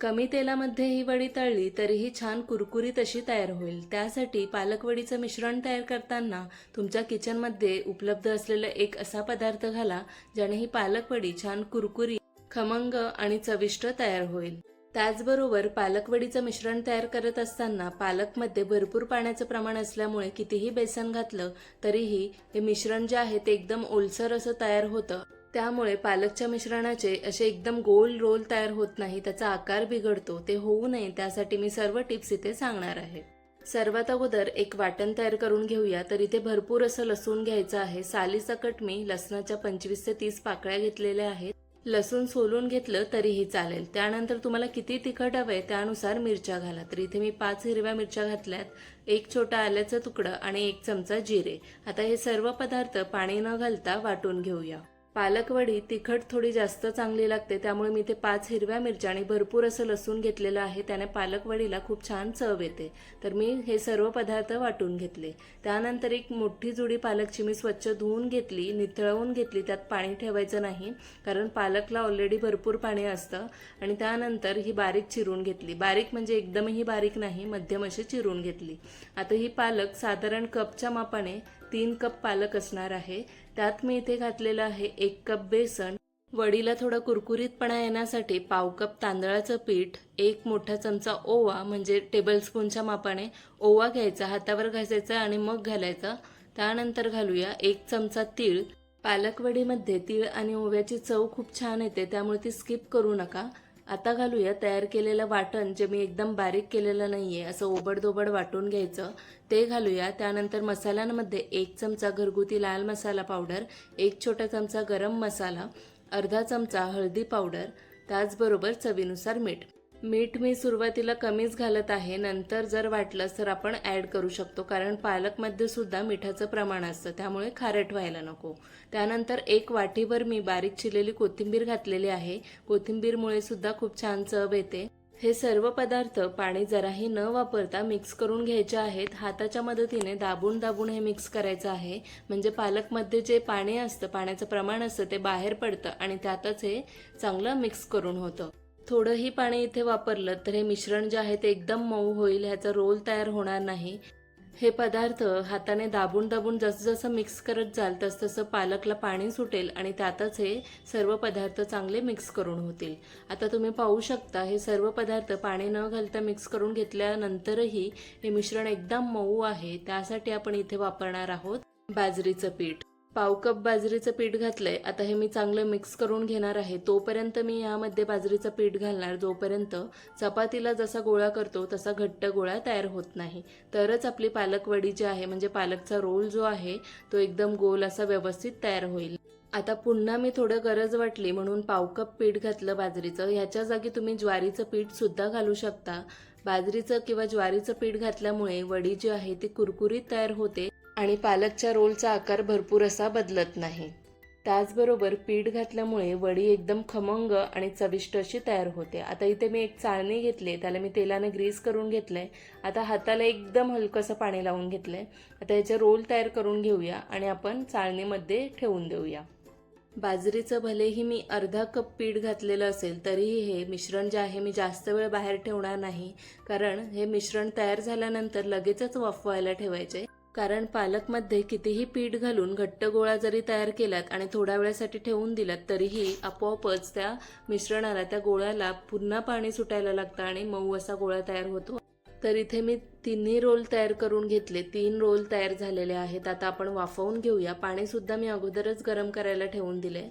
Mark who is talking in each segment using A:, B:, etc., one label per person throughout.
A: कमी तेलामध्ये ही वडी तळली तरीही छान कुरकुरीत अशी तयार होईल. त्यासाठी पालकवडीचं मिश्रण तयार करताना तुमच्या किचनमध्ये उपलब्ध असलेला एक असा पदार्थ घाला ज्याने ही पालक वडी छान कुरकुरी खमंग आणि चविष्ट तयार होईल. त्याचबरोबर पालकवडीचं मिश्रण तयार करत असताना पालकमध्ये भरपूर पाण्याचं प्रमाण असल्यामुळे कितीही बेसन घातलं तरीही हे मिश्रण जे आहे ते एकदम ओलसर असं तयार होतं. त्यामुळे पालकच्या मिश्रणाचे असे एकदम गोल रोल तयार होत नाही त्याचा आकार बिघडतो ते होऊ नये त्यासाठी मी सर्व टिप्स इथे सांगणार आहे. सर्वात अगोदर एक वाटण तयार करून घेऊया तर इथे भरपूर असं लसूण घ्यायचं आहे. सालीसकट मी लसणाच्या पंचवीस ते तीस पाकळ्या घेतलेल्या आहेत. लसूण सोलून घेतलं तरीही चालेल. त्यानंतर तुम्हाला किती तिखट हवंय त्यानुसार मिरच्या घाला. तर इथे मी पाच हिरव्या मिरच्या घातल्यात एक छोटा आल्याचं तुकडं आणि एक चमचा जिरे. आता हे सर्व पदार्थ पाणी न घालता वाटून घेऊया. पालकवडी तिखट थोडी जास्त चांगली लागते त्यामुळे मी ते पाच हिरव्या मिरच्या आणि भरपूर असं लसूण घेतलेलं आहे. त्याने पालकवडीला खूप छान चव येते. तर मी हे सर्व पदार्थ वाटून घेतले. त्यानंतर एक मोठी जुडी पालकची मी स्वच्छ धुवून घेतली निथळवून घेतली. त्यात पाणी ठेवायचं नाही कारण पालकला ऑलरेडी भरपूर पाणी असतं. आणि त्यानंतर ही बारीक चिरून घेतली. बारीक म्हणजे एकदमही बारीक नाही मध्यम अशी चिरून घेतली. आता ही पालक साधारण कपच्या मापाने तीन कप पालक असणार आहे. त्यात मी इथे घातलेलं आहे एक कप बेसन. वडीला थोडा कुरकुरीतपणा येण्यासाठी पाव कप तांदळाचं पीठ एक मोठा चमचा ओवा म्हणजे टेबलस्पूनच्या मापाने ओवा घ्यायचा हातावर घासायचा आणि मग घालायचा. त्यानंतर घालूया एक चमचा तीळ. पालकवडीमध्ये तीळ आणि ओव्याची चव खूप छान येते त्यामुळे ती स्किप करू नका. आता घालूया. तयार केलेलं वाटण जे मी एकदम बारीक केलेलं नाही आहे असं ओबडधोबड वाटून घ्यायचं ते घालूया. त्यानंतर मसाल्यांमध्ये एक चमचा घरगुती लाल मसाला पावडर एक छोटा चमचा गरम मसाला अर्धा चमचा हळदी पावडर त्याचबरोबर चवीनुसार मीठ. मीठ मी सुरुवातीला कमीच घालत आहे. नंतर जर वाटलंच तर आपण ॲड करू शकतो. कारण पालकमध्ये सुद्धा मिठाचं प्रमाण असतं. त्यामुळे खारट व्हायला नको. त्यानंतर एक वाटीभर मी बारीक चिरलेली कोथिंबीर घातलेली आहे. कोथिंबीरमुळे सुद्धा खूप छान चव येते. हे सर्व पदार्थ पाणी जराही न वापरता मिक्स करून घ्यायचे आहेत. हाताच्या मदतीने दाबून दाबून हे मिक्स करायचं आहे. म्हणजे पालकमध्ये जे पाणी असतं पाण्याचं प्रमाण असतं ते बाहेर पडतं आणि त्यातच हे चांगलं मिक्स करून होतं. थोडंही पाणी इथे वापरलं तर हे मिश्रण जे आहे ते एकदम मऊ होईल ह्याचा रोल तयार होणार नाही. हे पदार्थ हाताने दाबून दाबून जसं जसं मिक्स करत जाल तसतसं पालकला पाणी सुटेल आणि त्यातच हे सर्व पदार्थ चांगले मिक्स करून होतील. आता तुम्ही पाहू शकता हे सर्व पदार्थ पाणी न घालता मिक्स करून घेतल्यानंतरही हे मिश्रण एकदम मऊ आहे त्यासाठी आपण इथे वापरणार आहोत बाजरीचं पीठ. पाव कप बाजरीचं पीठ घातलंय. आता हे मी चांगलं मिक्स करून घेणार आहे. तोपर्यंत मी यामध्ये बाजरीचं पीठ घालणार. जोपर्यंत चपातीला जसा गोळा करतो तसा घट्ट गोळा तयार होत नाही. तरच आपली पालकवडी जी आहे म्हणजे पालकचा रोल जो आहे तो एकदम गोल असा व्यवस्थित तयार होईल. आता पुन्हा मी थोडं गरज वाटली म्हणून पाव कप पीठ घातलं बाजरीचं. ह्याच्या जागी तुम्ही ज्वारीचं पीठ सुद्धा घालू शकता. बाजरीचं किंवा ज्वारीचं पीठ घातल्यामुळे वडी जी आहे ती कुरकुरीत तयार होते. आणि पालकच्या रोलचा आकार भरपूर असा बदलत नाही. त्याचबरोबर पीठ घातल्यामुळे वडी एकदम खमंग आणि चविष्ट अशी तयार होते. आता इथे मी एक चाळणी घेतली त्याला मी तेलाने ग्रीस करून घेतलंय. आता हाताला एकदम हलकंसं पाणी लावून घेतलंय. आता याचे रोल तयार करून घेऊया आणि आपण चाळणीमध्ये ठेवून देऊया. बाजरीचं भलेही मी अर्धा कप पीठ घातलेलं असेल तरीही हे मिश्रण जे आहे मी जास्त वेळ बाहेर ठेवणार नाही. कारण हे मिश्रण तयार झाल्यानंतर लगेचच वाफवायला ठेवायचे. कारण पालकमध्ये कितीही पीठ घालून घट्ट गोळा जरी तयार केलात आणि थोड्या वेळासाठी ठेवून दिलात तरीही आपोआपच त्या मिश्रणाला त्या गोळ्याला पुन्हा पाणी सुटायला लागतं आणि मऊ असा गोळा तयार होतो. तर इथे मी तिन्ही रोल तयार करून घेतले. तीन रोल तयार झालेले आहेत. आता आपण वाफवून घेऊया. पाणीसुद्धा मी अगोदरच गरम करायला ठेवून दिले.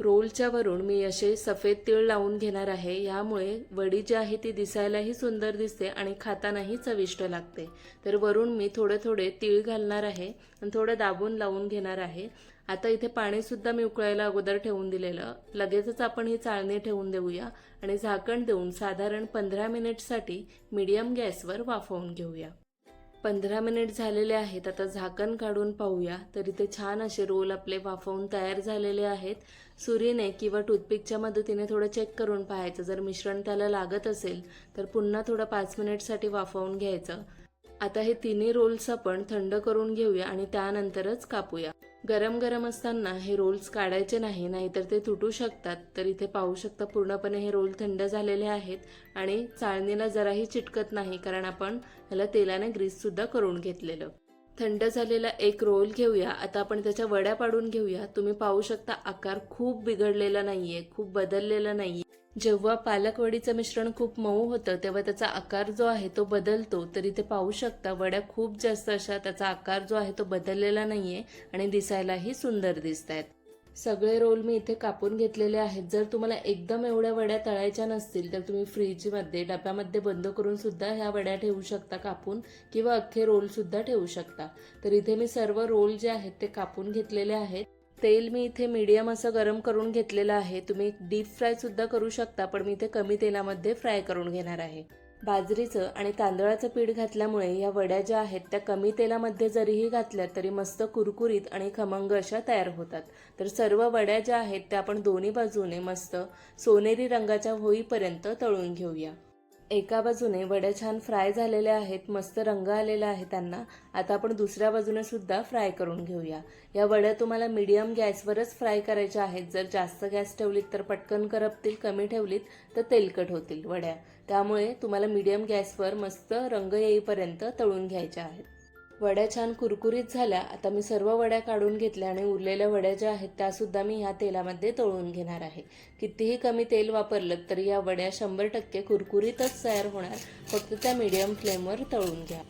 A: रोलच्या वरून मी असे सफेद तीळ लावून घेणार आहे. यामुळे वडी जी आहे ती दिसायलाही सुंदर दिसते आणि खातानाही चविष्ट लागते. तर वरून मी थोडे थोडे तीळ घालणार आहे आणि थोडं दाबून लावून घेणार आहे. आता इथे पाणीसुद्धा मी उकळायला अगोदर ठेवून दिलेलं. लगेचच आपण ही चाळणी ठेवून देऊया आणि झाकण देऊन साधारण पंधरा मिनिटसाठी मीडियम गॅसवर वाफवून घेऊया. पंधरा मिनिट झालेले आहेत. आता झाकण काढून पाहूया. तर इथे छान असे रोल आपले वाफवून तयार झालेले आहेत. सुरीने किंवा टूथपिकच्या मदतीने थोडं चेक करून पाहायचं. जर मिश्रण त्याला लागत असेल तर पुन्हा थोडं पाच मिनिटसाठी वाफवून घ्यायचं. आता हे तिन्ही रोल्स आपण थंड करून घेऊया आणि त्यानंतरच कापूया. गरम गरम असताना हे रोल्स काढायचे नाही नाहीतर ते तुटू शकतात. तर इथे पाहू शकता पूर्णपणे हे रोल थंड झालेले आहेत आणि चाळणीला जराही चिटकत नाही कारण आपण ह्याला तेलाने ग्रीससुद्धा करून घेतलेलं. थंड झालेला एक रोल घेऊया. आता आपण त्याच्या वड्या पाडून घेऊया. तुम्ही पाहू शकता आकार खूप बिघडलेला नाहीये खूप बदललेला नाहीये. जेव्हा पालकवडीचं मिश्रण खूप मऊ होतं तेव्हा त्याचा आकार जो आहे तो बदलतो. तर इथे पाहू शकता वड्या खूप जास्त अशा त्याचा आकार जो आहे तो बदललेला नाही आहे आणि दिसायलाही सुंदर दिसत आहेत सगळे रोल मी इथे कापून घेतलेले आहेत. जर तुम्हाला एकदम एवढ्या वड्या तळायच्या नसतील तर तुम्ही फ्रीजमध्ये डब्यामध्ये बंद करून सुद्धा ह्या वड्या ठेवू शकता कापून किंवा अख्खे रोल सुद्धा ठेवू शकता. तर इथे मी सर्व रोल जे आहेत ते कापून घेतलेले आहेत. तेल मी इथे मीडियम असं गरम करून घेतलेलं आहे. तुम्ही डीप फ्राय सुद्धा करू शकता पण मी इथे कमी तेलामध्ये फ्राय करून घेणार आहे. बाजरीचं आणि तांदळाचं पीठ घातल्यामुळे या वड्या ज्या आहेत त्या कमी तेलामध्ये जरीही घातल्या तरी मस्त कुरकुरीत आणि खमंग अशा तयार होतात. तर सर्व वड्या ज्या आहेत त्या आपण दोन्ही बाजूने मस्त सोनेरी रंगाच्या होईपर्यंत तळून घेऊया. एका बाजूने वड्या छान फ्राय झालेल्या आहेत मस्त रंग आलेला आहे त्यांना. आता आपण दुसऱ्या बाजूने सुद्धा फ्राय करून घेऊया. या वड्या तुम्हाला मीडियम गॅसवरच फ्राय करायच्या आहेत. जर जास्त गॅस ठेवलीत तर पटकन करपतील कमी ठेवलीत तर तेलकट होतील वड्या. त्यामुळे तुम्हाला मीडियम गॅसवर मस्त रंग येईपर्यंत तळून घ्यायच्या आहेत. वड्या छान कुरकुरीत झाल्या. आता मी सर्व वड्या काढून घेतल्या आणि उरलेल्या वड्या ज्या आहेत त्यासुद्धा मी ह्या तेलामध्ये तळून घेणार आहे. कितीही कमी तेल वापरलं तरी या वड्या शंभर टक्के कुरकुरीतच तयार होणार. फक्त त्या मीडियम फ्लेमवर तळून घ्या.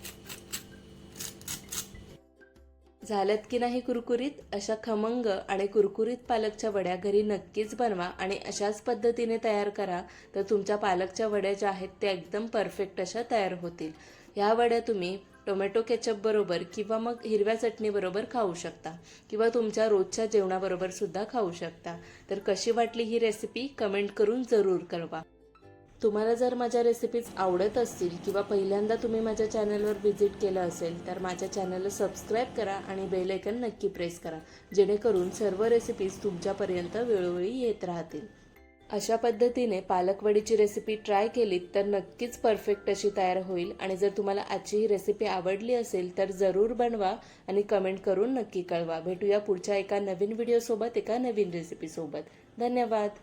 A: झाल्यात की नाही कुरकुरीत? अशा खमंग आणि कुरकुरीत पालकच्या वड्या घरी नक्कीच बनवा आणि अशाच पद्धतीने तयार करा. तर तुमच्या पालकच्या वड्या ज्या आहेत त्या एकदम परफेक्ट अशा तयार होतील. ह्या वड्या तुम्ही टोमॅटो केचप बरोबर किंवा मग हिरव्या चटणीबरोबर खाऊ शकता. किंवा तुमच्या रोजच्या जेवणाबरोबर सुद्धा खाऊ शकता. तर कशी वाटली ही रेसिपी कमेंट करून जरूर कळवा. तुम्हाला जर माझ्या रेसिपीज आवडत असतील किंवा पहिल्यांदा तुम्ही माझ्या चॅनलवर व्हिजिट केलं असेल तर माझ्या चॅनलला सबस्क्राईब करा आणि बेल आयकन नक्की प्रेस करा. जेणेकरून सर्व रेसिपीज तुमच्यापर्यंत वेळोवेळी येत राहतील. अशा पद्धतीने पालकवडीची रेसिपी ट्राय केलीत तर नक्कीच परफेक्ट अशी तयार होईल. आणि जर तुम्हाला आजची ही रेसिपी आवडली असेल तर जरूर बनवा आणि कमेंट करून नक्की कळवा. भेटूया पुढच्या एका नवीन व्हिडिओसोबत एका नवीन रेसिपीसोबत धन्यवाद.